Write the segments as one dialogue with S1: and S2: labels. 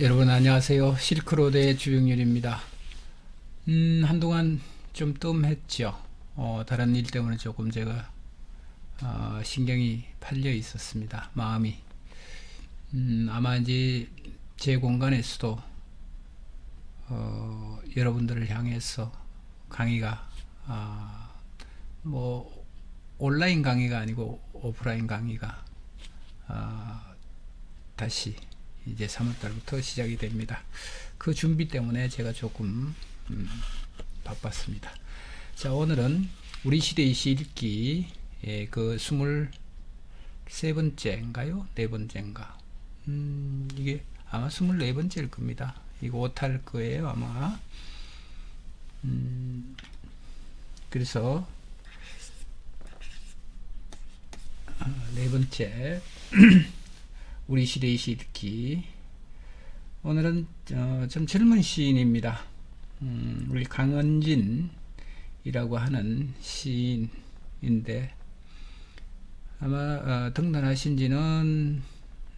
S1: 여러분 안녕하세요. 실크로드의 주영렬입니다. 음, 한동안 좀 뜸했죠. 어, 다른 일 때문에 조금 제가 어, 신경이 팔려 있었습니다. 마음이. 음, 아마 이제 제 공간에서도 어, 여러분들을 향해서 강의가 아, 뭐 온라인 강의가 아니고 오프라인 강의가 아, 다시 이제 3월달부터 시작이 됩니다. 그 준비 때문에 제가 조금 음, 바빴습니다. 자 오늘은 우리 시대의 시 읽기 예, 그 23번째인가요? 네 번째인가? 음, 이게 아마 24번째일 겁니다. 이거 오탈 거예요 아마. 음, 그래서 아, 네 번째 우리 시대의 시읽기 오늘은 어, 좀 젊은 시인입니다. 음, 우리 강은진이라고 하는 시인인데 아마 어, 등단하신 지는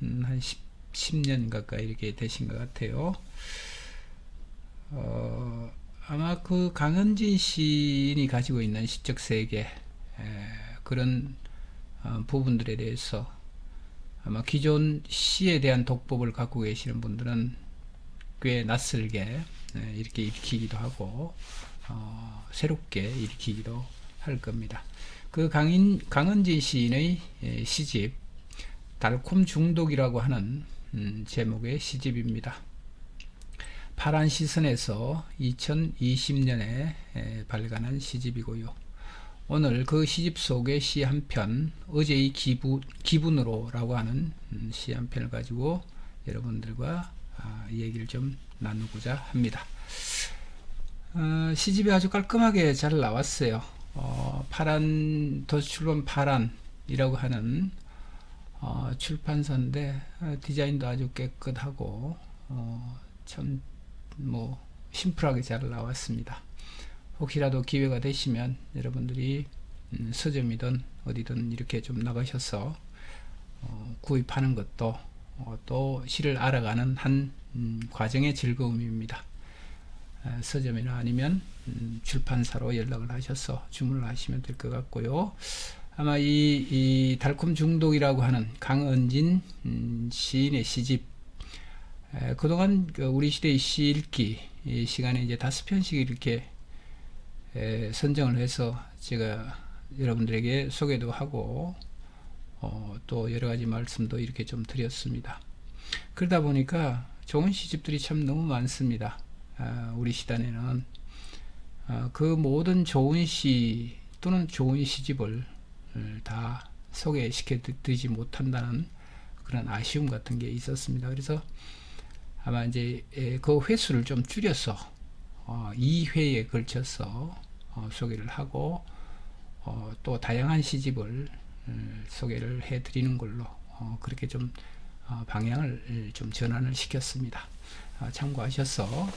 S1: 음, 한 10, 10 년 가까이 이렇게 되신 것 같아요. 어, 아마 그 강은진 시인이 가지고 있는 시적 세계 에, 그런 어, 부분들에 대해서 아마 기존 시에 대한 독법을 갖고 계시는 분들은 꽤 낯설게 네, 이렇게 읽히기도 하고 어, 새롭게 읽히기도 할 겁니다. 그 강인, 강은진 시인의 예, 시집 달콤 중독이라고 하는 음, 제목의 시집입니다. 파란 시선에서 2020년에 에, 발간한 시집이고요. 오늘 그 시집 속의 시 한 편, 어제의 기분, 기분으로 라고 하는 음, 시한 편을 가지고 여러분들과 아, 얘기를 좀 나누고자 합니다. 어, 시집이 아주 깔끔하게 잘 나왔어요. 어, 파란, 도출본 파란이라고 하는 어, 출판사인데 어, 디자인도 아주 깨끗하고 어, 참뭐 심플하게 잘 나왔습니다. 혹시라도 기회가 되시면 여러분들이 음, 서점이든 어디든 이렇게 좀 나가셔서 어, 구입하는 것도 어, 또 시를 알아가는 한 음, 과정의 즐거움입니다. 에, 서점이나 아니면 음, 출판사로 연락을 하셔서 주문을 하시면 될 것 같고요. 아마 이, 이, 달콤 중독이라고 하는 강은진 음, 시인의 시집 에, 그동안 그 우리 시대의 시 읽기 시간에 이제 다섯 편씩 이렇게 에, 선정을 해서 제가 여러분들에게 소개도 하고 어, 또 여러 가지 말씀도 이렇게 좀 드렸습니다. 그러다 보니까 좋은 시집들이 참 너무 많습니다. 아, 우리 시단에는 아, 그 모든 좋은 시 또는 좋은 시집을 다 소개시켜 드리지 못한다는 그런 아쉬움 같은 게 있었습니다. 그래서 아마 이제 그 횟수를 좀 줄여서 어, 2회에 걸쳐서 어, 소개를 하고 어, 또 다양한 시집을 음, 소개를 해 드리는 걸로 어, 그렇게 좀 어, 방향을 좀 전환을 시켰습니다. 어, 참고하셔서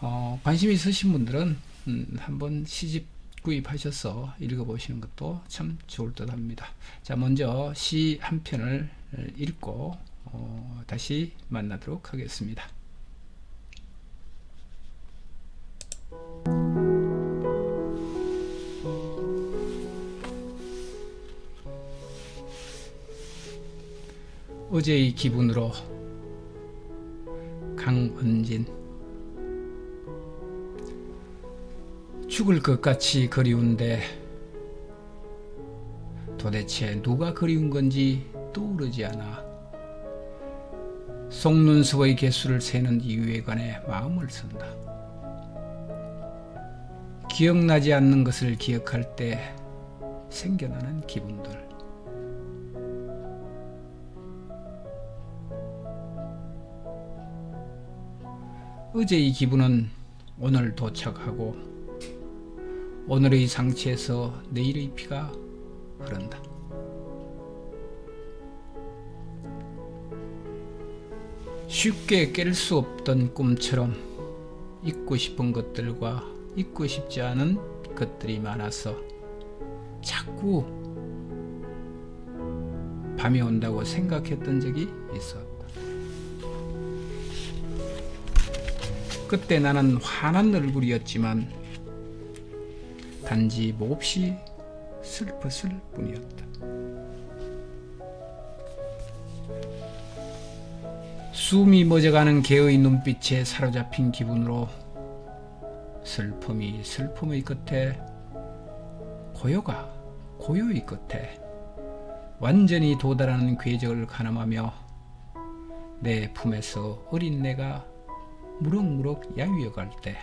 S1: 어, 관심 있으신 분들은 음, 한번 시집 구입하셔서 읽어보시는 것도 참 좋을 듯 합니다. 자, 먼저 시 한 편을 읽고 어, 다시 만나도록 하겠습니다. 어제의 기분으로 강은진 죽을 것 같이 그리운데 도대체 누가 그리운 건지 떠오르지 않아 속눈썹의 개수를 세는 이유에 관해 마음을 쓴다. 기억나지 않는 것을 기억할 때 생겨나는 기분들. 어제의 기분은 오늘 도착하고 오늘의 상처에서 내일의 피가 흐른다. 쉽게 깰 수 없던 꿈처럼 잊고 싶은 것들과 잊고 싶지 않은 것들이 많아서 자꾸 밤이 온다고 생각했던 적이 있었다. 그때 나는 환한 얼굴이었지만 단지 몹시 슬펐을 뿐이었다. 숨이 멎어가는 개의 눈빛에 사로잡힌 기분으로 슬픔이 슬픔의 끝에 고요가 고요의 끝에 완전히 도달하는 궤적을 가늠하며 내 품에서 어린 내가 무럭무럭 야위어 갈 때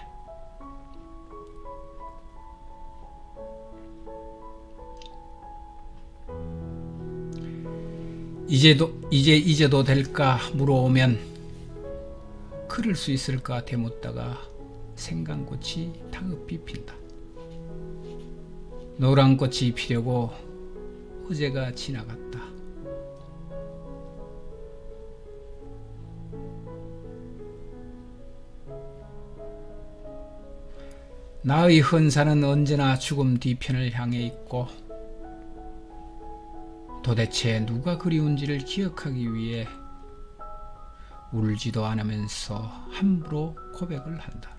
S1: 이제도 이제 잊어도 될까 물어오면 그럴 수 있을까 되묻다가 생강꽃이 다급히 핀다. 노란 꽃이 피려고 어제가 지나갔다. 나의 헌사는 언제나 죽음 뒤편을 향해 있고 도대체 누가 그리운지를 기억하기 위해 울지도 않으면서 함부로 고백을 한다.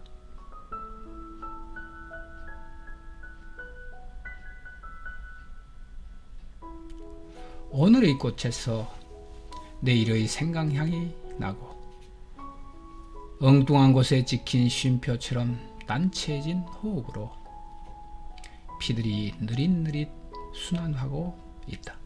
S1: 오늘의 꽃에서 내일의 생강향이 나고 엉뚱한 곳에 찍힌 쉼표처럼 난처해진 호흡으로 피들이 느릿느릿 순환하고 있다.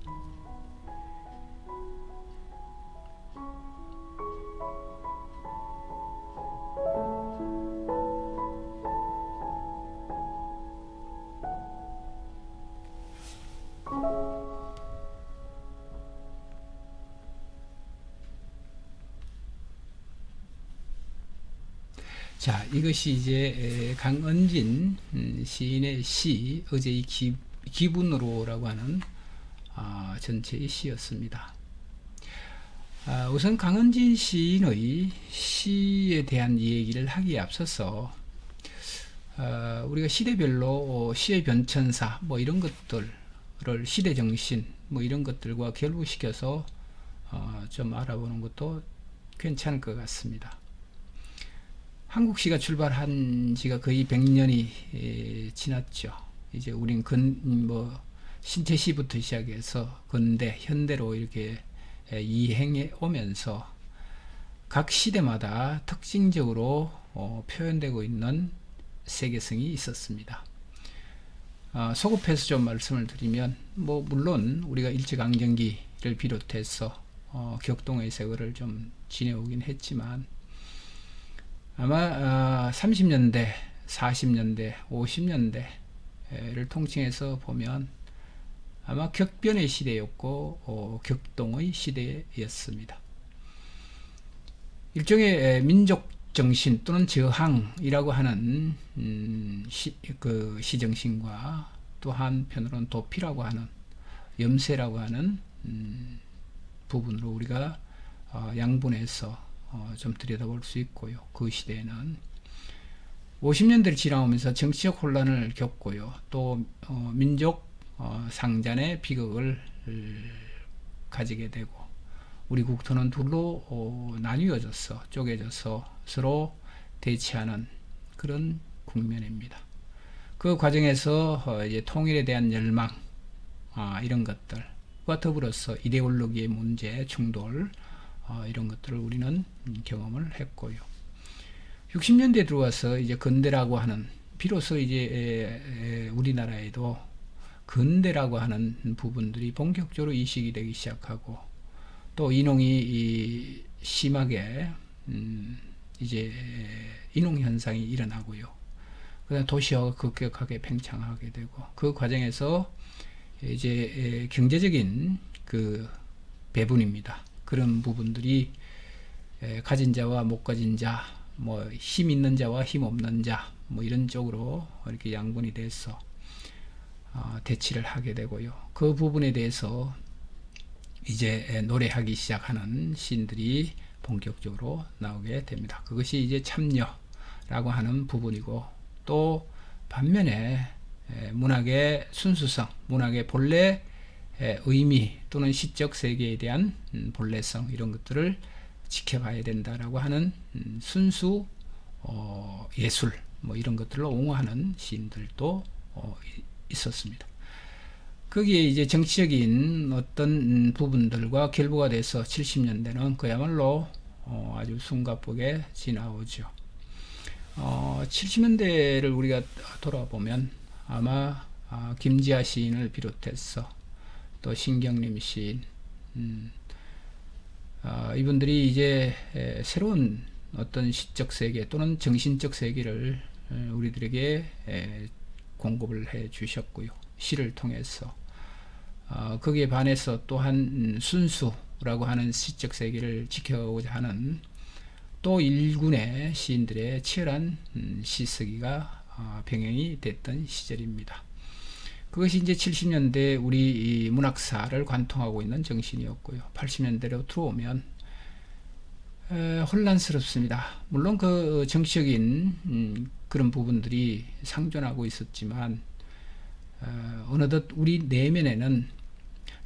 S1: 이것이 이제 에, 강은진 음, 시인의 시 어제의 기, 기분으로라고 하는 아, 전체의 시였습니다. 아, 우선 강은진 시인의 시에 대한 얘기를 하기에 앞서서 아, 우리가 시대별로 어, 시의 변천사 뭐 이런 것들을 시대 정신 뭐 이런 것들과 결부시켜서 어, 좀 알아보는 것도 괜찮을 것 같습니다. 한국시가 출발한 지가 거의 100년이 에, 지났죠. 이제 우린 근, 뭐, 신체시부터 시작해서 근대, 현대로 이렇게 에, 이행해 오면서 각 시대마다 특징적으로 어, 표현되고 있는 세계성이 있었습니다. 어, 소급해서 좀 말씀을 드리면, 뭐, 물론 우리가 일제강점기를 비롯해서 어, 격동의 세월을 좀 지내오긴 했지만, 아마 어, 30년대, 40년대, 50년대를 통칭해서 보면 아마 격변의 시대였고 어, 격동의 시대였습니다. 일종의 민족 정신 또는 저항이라고 하는 음, 시, 그 시정신과 또 한편으로는 도피라고 하는 염세라고 하는 음, 부분으로 우리가 어, 양분해서 어, 좀 들여다볼 수 있고요. 그 시대에는 50년대를 지나오면서 정치적 혼란을 겪고요. 또 어, 민족 어, 상잔의 비극을 가지게 되고 우리 국토는 둘로 어, 나뉘어져서 쪼개져서 서로 대치하는 그런 국면입니다. 그 과정에서 어, 이제 통일에 대한 열망 아, 이런 것들과 더불어서 이데올로기의 문제, 충돌 어, 이런 것들을 우리는 경험을 했고요. 60년대 들어와서 이제 근대라고 하는 비로소 이제 에, 에, 우리나라에도 근대라고 하는 부분들이 본격적으로 이식이 되기 시작하고 또 인홍이 심하게 음, 이제 인홍 현상이 일어나고요. 그다음 도시화가 급격하게 팽창하게 되고 그 과정에서 이제 경제적인 그 배분입니다. 그런 부분들이 가진 자와 못 가진 자, 뭐 힘 있는 자와 힘 없는 자, 뭐 이런 쪽으로 이렇게 양분이 돼서 어, 대치를 하게 되고요. 그 부분에 대해서 이제 노래하기 시작하는 시인들이 본격적으로 나오게 됩니다. 그것이 이제 참여라고 하는 부분이고 또 반면에 문학의 순수성, 문학의 본래 의미 또는 시적 세계에 대한 음, 본래성 이런 것들을 지켜가야 된다라고 하는 음, 순수 어, 예술 뭐 이런 것들로 옹호하는 시인들도 어, 이- 있었습니다. 거기에 이제 정치적인 어떤 부분들과 결부가 돼서 70년대는 그야말로 어, 아주 숨가쁘게 지나오죠. 어, 70년대를 우리가 돌아보면 아마 아, 김지아 시인을 비롯해서 또 신경림 시인, 음, 아, 이분들이 이제 에, 새로운 어떤 시적 세계 또는 정신적 세계를 에, 우리들에게 에, 공급을 해 주셨고요. 시를 통해서 어, 거기에 반해서 또한 음, 순수라고 하는 시적 세계를 지켜오고자 하는 또 일군의 시인들의 치열한 음, 시쓰기가 어, 병행이 됐던 시절입니다. 그것이 이제 70년대 우리 이 문학사를 관통하고 있는 정신이었고요. 80년대로 들어오면 에, 혼란스럽습니다. 물론 그 정치적인 음, 그런 부분들이 상존하고 있었지만 어, 어느덧 우리 내면에는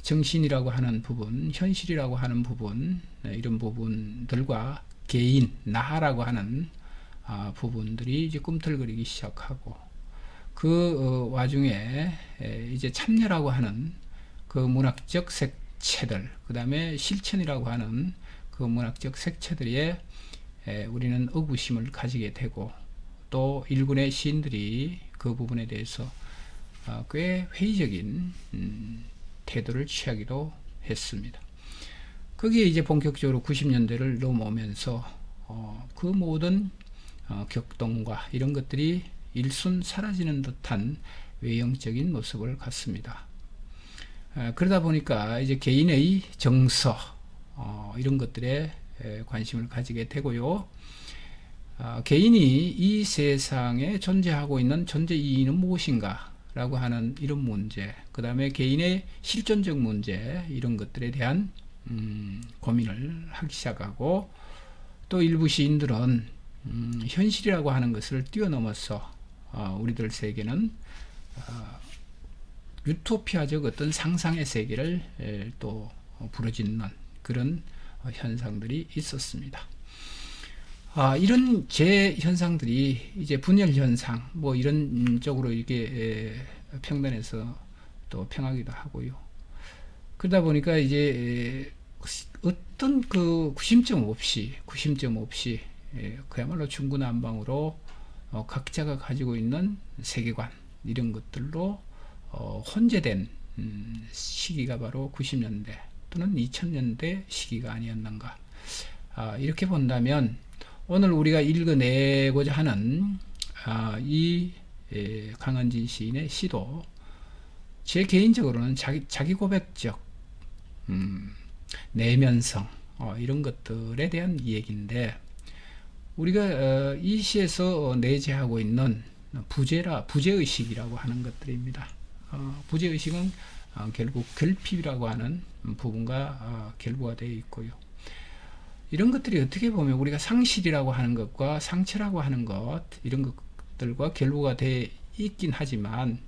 S1: 정신이라고 하는 부분, 현실이라고 하는 부분, 네, 이런 부분들과 개인, 나라고 하는 아, 부분들이 이제 꿈틀거리기 시작하고 그 어, 와중에 에, 이제 참여라고 하는 그 문학적 색채들, 그 다음에 실천이라고 하는 그 문학적 색채들에 에, 우리는 의구심을 가지게 되고 또 일군의 시인들이 그 부분에 대해서 어, 꽤 회의적인 음, 태도를 취하기도 했습니다. 거기에 이제 본격적으로 90년대를 넘어오면서 어, 그 모든 어, 격동과 이런 것들이 일순 사라지는 듯한 외형적인 모습을 갖습니다. 어, 그러다 보니까 이제 개인의 정서 어, 이런 것들에 에, 관심을 가지게 되고요. 아, 개인이 이 세상에 존재하고 있는 존재 이유는 무엇인가? 라고 하는 이런 문제, 그 다음에 개인의 실존적 문제, 이런 것들에 대한 음, 고민을 하기 시작하고 또 일부 시인들은 음, 현실이라고 하는 것을 뛰어넘어서 어, 우리들 세계는 어, 유토피아적 어떤 상상의 세계를 에, 또 부러짓는 그런 어, 현상들이 있었습니다. 아, 이런 재 현상들이 이제 분열 현상, 뭐 이런 쪽으로 이게 에, 평단에서 또 평하기도 하고요. 그러다 보니까 이제 에, 어떤 그 구심점 없이, 구심점 없이 에, 그야말로 중구난방으로 어, 각자가 가지고 있는 세계관 이런 것들로 어, 혼재된 음, 시기가 바로 90년대 또는 2000년대 시기가 아니었는가. 아, 이렇게 본다면 오늘 우리가 읽어내고자 하는 아, 이 에, 강은진 시인의 시도 제 개인적으로는 자기, 자기 고백적 음, 내면성 어, 이런 것들에 대한 얘기인데 우리가 어, 이 시에서 내재하고 있는 부재라 부재의식이라고 하는 것들입니다. 어, 부재의식은 어, 결국 결핍이라고 하는 부분과 어, 결부가 되어 있고요. 이런 것들이 어떻게 보면 우리가 상실이라고 하는 것과 상처라고 하는 것 이런 것들과 결부가 돼 있긴 하지만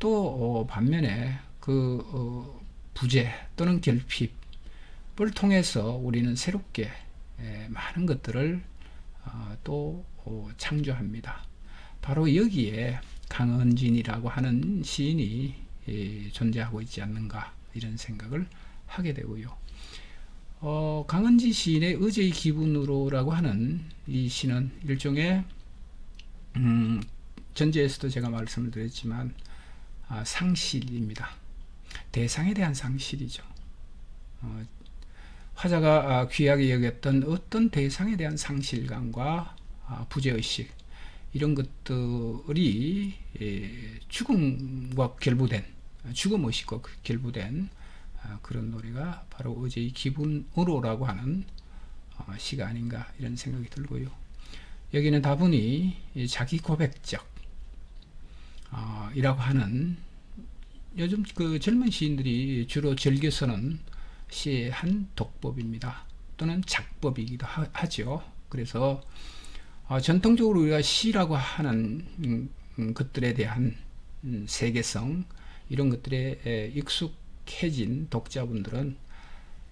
S1: 또 어, 반면에 그 어, 부재 또는 결핍을 통해서 우리는 새롭게 에, 많은 것들을 어, 또 어, 창조합니다. 바로 여기에 강은진이라고 하는 시인이 에, 존재하고 있지 않는가 이런 생각을 하게 되고요. 어, 강은지 시인의 의제의 기분으로라고 하는 이 시는 일종의 음, 전제에서도 제가 말씀을 드렸지만 아, 상실입니다. 대상에 대한 상실이죠. 어, 화자가 아, 귀하게 여겼던 어떤 대상에 대한 상실감과 아, 부재의식 이런 것들이 예, 죽음과 결부된 죽음 의식과 결부된 아, 그런 노래가 바로 어제의 기분으로라고 하는 어, 시가 아닌가 이런 생각이 들고요. 여기는 다분히 이 자기 고백적 어, 이라고 하는 요즘 그 젊은 시인들이 주로 즐겨 쓰는 시의 한 독법입니다. 또는 작법이기도 하, 하죠. 그래서 어, 전통적으로 우리가 시라고 하는 음, 음, 것들에 대한 음, 세계성 이런 것들에 에, 익숙해진 독자분들은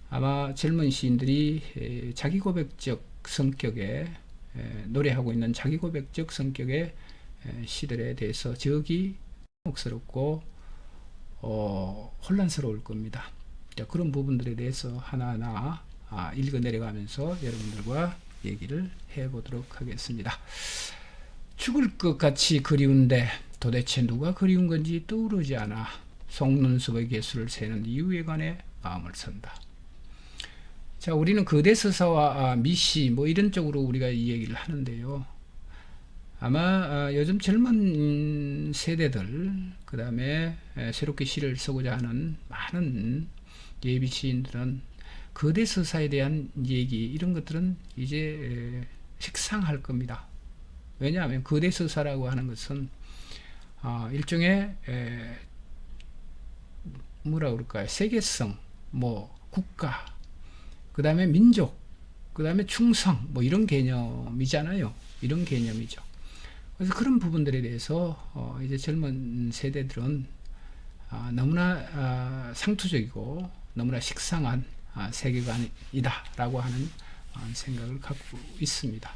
S1: 아마 젊은 시인들이 에, 자기 고백적 성격의 에, 노래하고 있는 자기 고백적 성격의 에, 시들에 대해서 적이 목스럽고 어, 혼란스러울 겁니다. 자, 그런 부분들에 대해서 하나하나 아, 읽어 내려가면서 여러분들과 얘기를 해보도록 하겠습니다. 죽을 것 같이 그리운데 도대체 누가 그리운 건지 떠오르지 않아 속눈썹의 개수를 세는 이유에 관해 마음을 선다. 자, 우리는 거대 서사와 아, 미시 뭐 이런 쪽으로 우리가 이 얘기를 하는데요. 아마 아, 요즘 젊은 세대들 그 다음에 새롭게 시를 쓰고자 하는 많은 예비 시인들은 거대 서사에 대한 얘기 이런 것들은 이제 에, 식상할 겁니다. 왜냐하면 거대 서사라고 하는 것은 아, 일종의 에, 뭐라 그럴까요? 세계성, 뭐 국가, 그 다음에 민족, 그 다음에 충성, 뭐 이런 개념이잖아요. 이런 개념이죠. 그래서 그런 부분들에 대해서 어, 이제 젊은 세대들은 아, 너무나 아, 상투적이고 너무나 식상한 아, 세계관이다라고 하는 아, 생각을 갖고 있습니다.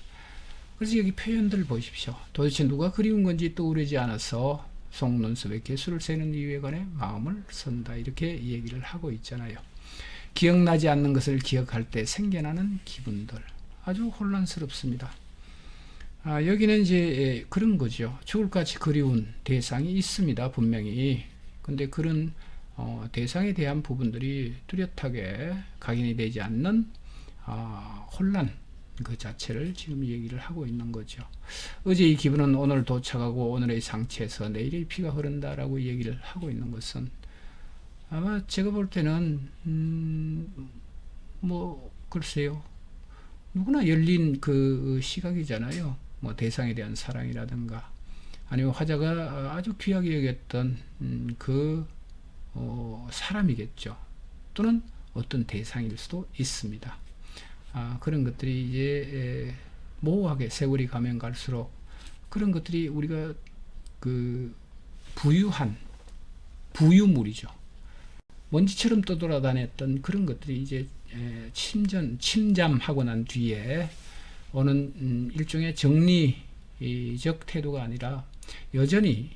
S1: 그래서 여기 표현들 보십시오. 도대체 누가 그리운 건지 떠오르지 않아서 속눈썹의 개수를 세는 이유에 관해 마음을 선다 이렇게 얘기를 하고 있잖아요. 기억나지 않는 것을 기억할 때 생겨나는 기분들 아주 혼란스럽습니다. 아, 여기는 이제 예, 그런 거죠. 죽을 같이 그리운 대상이 있습니다. 분명히. 근데 그런 어, 대상에 대한 부분들이 뚜렷하게 각인이 되지 않는 아, 혼란 그 자체를 지금 얘기를 하고 있는 거죠. 어제 이 기분은 오늘 도착하고 오늘의 상처에서 내일의 피가 흐른다라고 얘기를 하고 있는 것은 아마 제가 볼 때는 음, 뭐 글쎄요 누구나 열린 그 시각이잖아요. 뭐 대상에 대한 사랑이라든가 아니면 화자가 아주 귀하게 여겼던 음, 그 어, 사람이겠죠. 또는 어떤 대상일 수도 있습니다. 아, 그런 것들이 이제 에, 모호하게 세월이 가면 갈수록 그런 것들이 우리가 그 부유한 부유물이죠. 먼지처럼 떠돌아다녔던 그런 것들이 이제 에, 침전 침잠하고 난 뒤에 오는 음, 일종의 정리적 태도가 아니라 여전히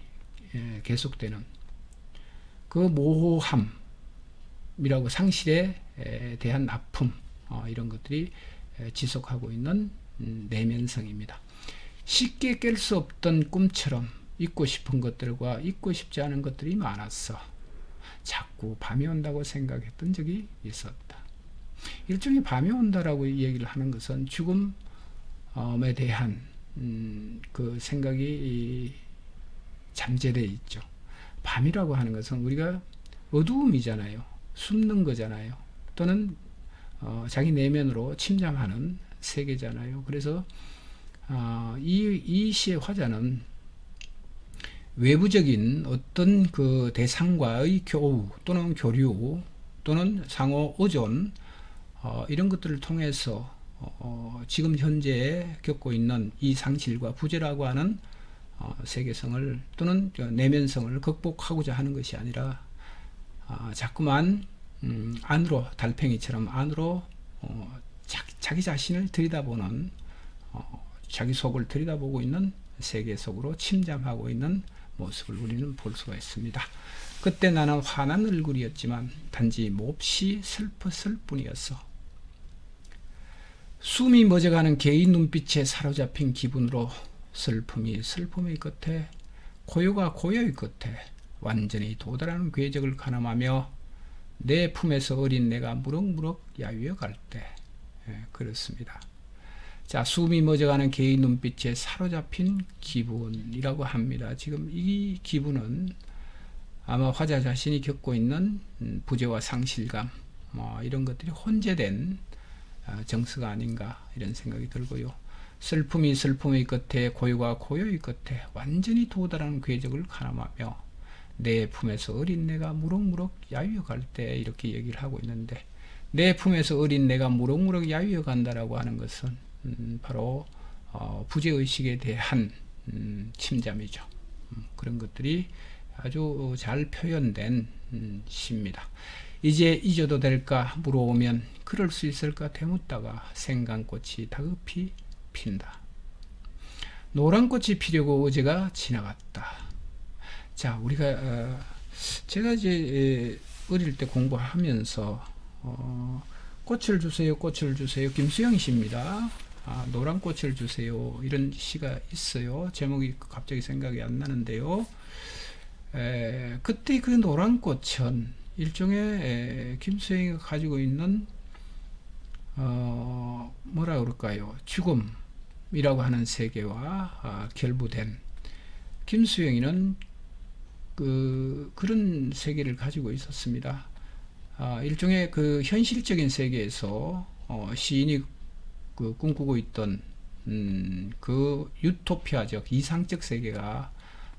S1: 에, 계속되는 그 모호함이라고 상실에 에, 대한 아픔 어, 이런 것들이 에, 지속하고 있는 음, 내면성입니다. 쉽게 깰 수 없던 꿈처럼 잊고 싶은 것들과 잊고 싶지 않은 것들이 많았어. 자꾸 밤이 온다고 생각했던 적이 있었다. 일종의 밤이 온다라고 얘기를 하는 것은 죽음에 대한 음, 그 생각이 잠재되어 있죠. 밤이라고 하는 것은 우리가 어두움이잖아요. 숨는 거잖아요. 또는 어, 자기 내면으로 침잠하는 세계잖아요. 그래서 어, 이, 이 시의 화자는 외부적인 어떤 그 대상과의 교우 또는 교류 또는 상호 의존 어, 이런 것들을 통해서 어, 지금 현재 겪고 있는 이 상실과 부재라고 하는 어, 세계성을 또는 내면성을 극복하고자 하는 것이 아니라 아, 자꾸만 음, 안으로 달팽이처럼 안으로 어, 자기, 자신을 들여다보는 어, 자기 속을 들여다보고 있는 세계 속으로 침잠하고 있는 모습을 우리는 볼 수가 있습니다. 그때 나는 환한 얼굴이었지만 단지 몹시 슬펐을 뿐이었어. 숨이 멎어가는 개인 눈빛에 사로잡힌 기분으로 슬픔이 슬픔의 끝에 고요가 고요의 끝에 완전히 도달하는 궤적을 가늠하며 내 품에서 어린 내가 무럭무럭 야위어 갈때 예, 그렇습니다. 자 숨이 멎어가는 개인 눈빛에 사로잡힌 기분이라고 합니다. 지금 이 기분은 아마 화자 자신이 겪고 있는 음, 부재와 상실감 뭐 이런 것들이 혼재된 아, 정서가 아닌가 이런 생각이 들고요. 슬픔이 슬픔의 끝에 고요가 고요의 끝에 완전히 도달하는 궤적을 가늠하며 내 품에서 어린 내가 무럭무럭 야위어 갈 때 이렇게 얘기를 하고 있는데 내 품에서 어린 내가 무럭무럭 야위어 간다라고 하는 것은 음, 바로 어, 부재의식에 대한 음, 침잠이죠. 음, 그런 것들이 아주 잘 표현된 음, 시입니다. 이제 잊어도 될까 물어오면 그럴 수 있을까 되묻다가 생강꽃이 다급히 핀다. 노란 꽃이 피려고 어제가 지나갔다. 자, 우리가 어, 제가 이제 에, 어릴 때 공부하면서 어, 꽃을 주세요, 꽃을 주세요. 김수영 씨입니다. 아, 노란 꽃을 주세요. 이런 시가 있어요. 제목이 갑자기 생각이 안 나는데요. 에, 그때 그 노란 꽃은 일종의 에, 김수영이가 가지고 있는 어, 뭐라 그럴까요? 죽음 이라고 하는 세계와 아, 결부된 김수영이는 그 그런 세계를 가지고 있었습니다. 아, 일종의 그 현실적인 세계에서 어, 시인이 그 꿈꾸고 있던 음, 그 유토피아적 이상적 세계가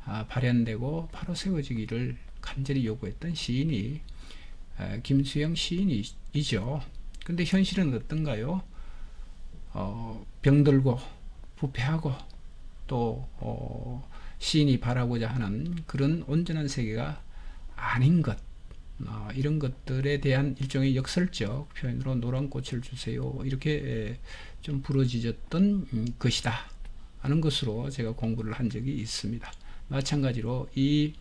S1: 아, 발현되고 바로 세워지기를 간절히 요구했던 시인이 에, 김수영 시인이죠. 근데 현실은 어떤가요? 어, 병들고 부패하고 또 어, 시인이 바라고자 하는 그런 온전한 세계가 아닌 것 어, 이런 것들에 대한 일종의 역설적 표현으로 노란 꽃을 주세요 이렇게 에, 좀 부러지졌던 음, 것이다 하는 것으로 제가 공부를 한 적이 있습니다. 마찬가지로 이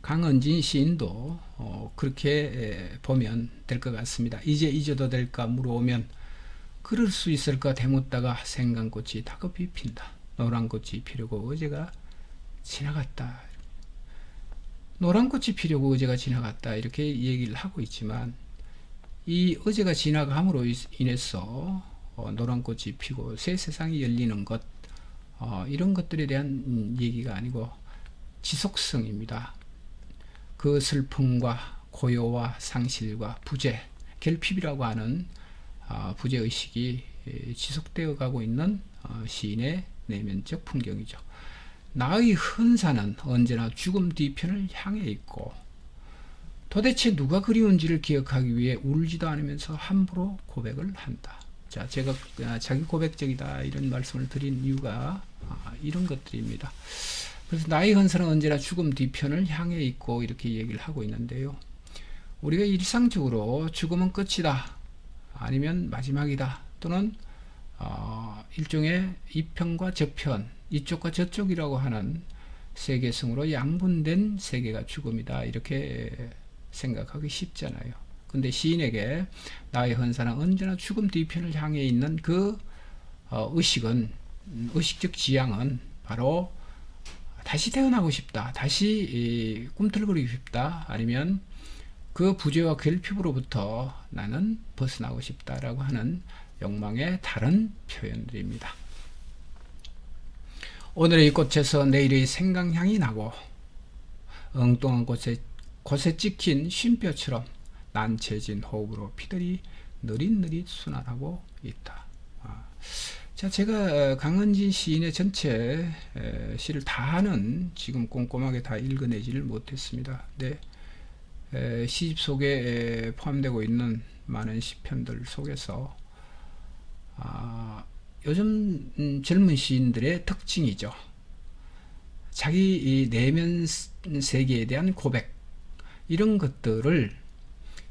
S1: 강은진 시인도 어, 그렇게 에, 보면 될 것 같습니다. 이제 잊어도 될까 물어오면 그럴 수 있을까 되묻다가 생강꽃이 다급히 핀다. 노란 꽃이 피려고 어제가 지나갔다. 노란 꽃이 피려고 어제가 지나갔다. 이렇게 얘기를 하고 있지만 이 어제가 지나감으로 인해서 어, 노란 꽃이 피고 새 세상이 열리는 것 어, 이런 것들에 대한 음, 얘기가 아니고 지속성입니다. 그 슬픔과 고요와 상실과 부재, 결핍이라고 하는 어, 부재 의식이 지속되어 가고 있는 어, 시인의 내면적 풍경이죠. 나의 흔사는 언제나 죽음 뒤편을 향해 있고 도대체 누가 그리운지를 기억하기 위해 울지도 않으면서 함부로 고백을 한다. 자, 제가 아, 자기 고백적이다 이런 말씀을 드린 이유가 아, 이런 것들입니다. 그래서 나의 헌사는 언제나 죽음 뒤편을 향해 있고 이렇게 얘기를 하고 있는데요. 우리가 일상적으로 죽음은 끝이다. 아니면 마지막이다. 또는 어, 일종의 이편과 저편, 이쪽과 저쪽이라고 하는 세계성으로 양분된 세계가 죽음이다. 이렇게 생각하기 쉽잖아요. 근데 시인에게 나의 헌사는 언제나 죽음 뒤편을 향해 있는 그 어, 의식은 의식적 지향은 바로 다시 태어나고 싶다. 다시 꿈틀거리고 싶다. 아니면 그 부재와 결핍으로부터 나는 벗어나고 싶다라고 하는 욕망의 다른 표현들입니다. 오늘의 이 꽃에서 내일의 생강향이 나고 엉뚱한 곳에 곳에 찍힌 쉼뼈처럼 난체진 호흡으로 피들이 느릿느릿 순환하고 있다. 아. 자, 제가 강은진 시인의 전체 시를 다 하는 지금 꼼꼼하게 다 읽어내지를 못했습니다. 네. 시집 속에 포함되고 있는 많은 시편들 속에서 아, 요즘 음, 젊은 시인들의 특징이죠. 자기 내면 세계에 대한 고백 이런 것들을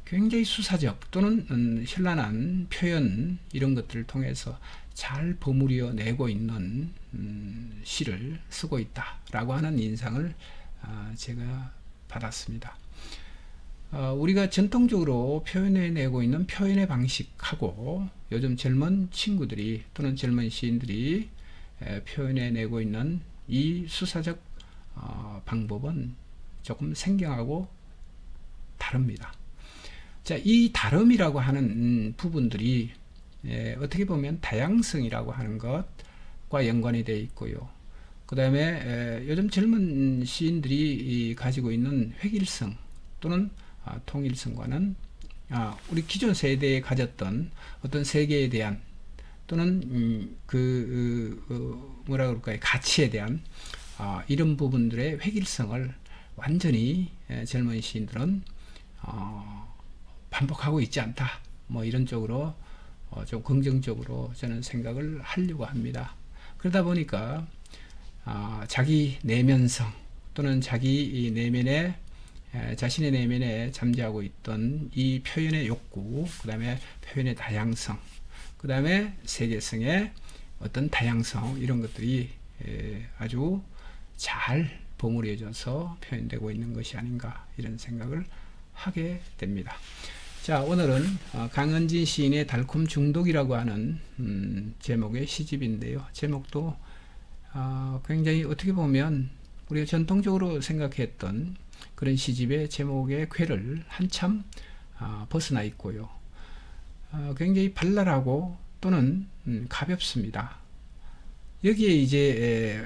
S1: 굉장히 수사적 또는 음, 현란한 표현 이런 것들을 통해서 잘 버무려 내고 있는 음, 시를 쓰고 있다라고 하는 인상을 아, 제가 받았습니다. 어, 우리가 전통적으로 표현해내고 있는 표현의 방식하고 요즘 젊은 친구들이 또는 젊은 시인들이 표현해내고 있는 이 수사적 어, 방법은 조금 생경하고 다릅니다. 자, 이 다름이라고 하는 부분들이 어떻게 보면 다양성이라고 하는 것과 연관이 되어 있고요. 그 다음에 요즘 젊은 시인들이 가지고 있는 획일성 또는 아, 통일성과는 아, 우리 기존 세대에 가졌던 어떤 세계에 대한 또는 음, 그, 그 어, 뭐라 그럴까요 가치에 대한 아, 이런 부분들의 획일성을 완전히 에, 젊은 시인들은 어, 반복하고 있지 않다. 뭐 이런 쪽으로 어, 좀 긍정적으로 저는 생각을 하려고 합니다. 그러다 보니까 아, 자기 내면성 또는 자기 내면의 자신의 내면에 잠재하고 있던 이 표현의 욕구, 그 다음에 표현의 다양성, 그 다음에 세계성의 어떤 다양성, 이런 것들이 에, 아주 잘 버무려져서 표현되고 있는 것이 아닌가 이런 생각을 하게 됩니다. 자 오늘은 어, 강은진 시인의 달콤 중독이라고 하는 음, 제목의 시집인데요. 제목도 어, 굉장히 어떻게 보면 우리가 전통적으로 생각했던 그런 시집의 제목의 쾌를 한참 아, 벗어나 있고요. 어, 굉장히 발랄하고 또는 음, 가볍습니다. 여기에 이제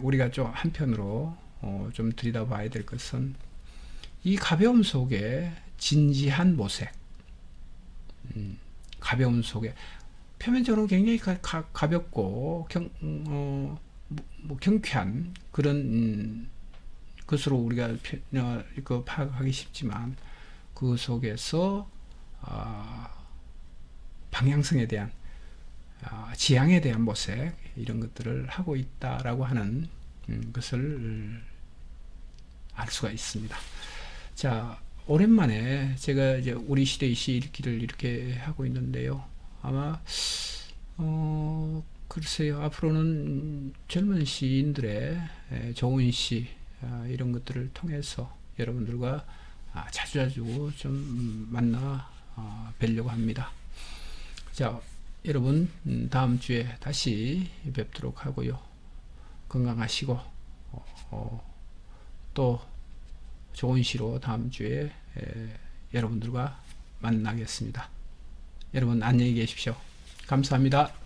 S1: 우리가 좀 한편으로 어, 좀 들여다봐야 될 것은 이 가벼움 속에 진지한 모색, 음, 가벼움 속에 표면적으로 굉장히 가, 가, 가볍고 경, 음, 어, 뭐, 뭐 경쾌한 그런 음, 것으로 우리가 이거 파악하기 쉽지만 그 속에서 아, 방향성에 대한 아, 지향에 대한 모색 이런 것들을 하고 있다라고 하는 음, 것을 알 수가 있습니다. 자 오랜만에 제가 이제 우리 시대의 시 읽기를 이렇게 하고 있는데요. 아마 어 글쎄요 앞으로는 젊은 시인들의 에, 좋은 시 아, 이런 것들을 통해서 여러분들과 아, 자주자주 좀 음, 만나 어, 뵈려고 합니다. 자 여러분 음, 다음 주에 다시 뵙도록 하고요. 건강하시고 어, 어, 또 좋은 시로 다음 주에 에, 여러분들과 만나겠습니다. 여러분 안녕히 계십시오. 감사합니다.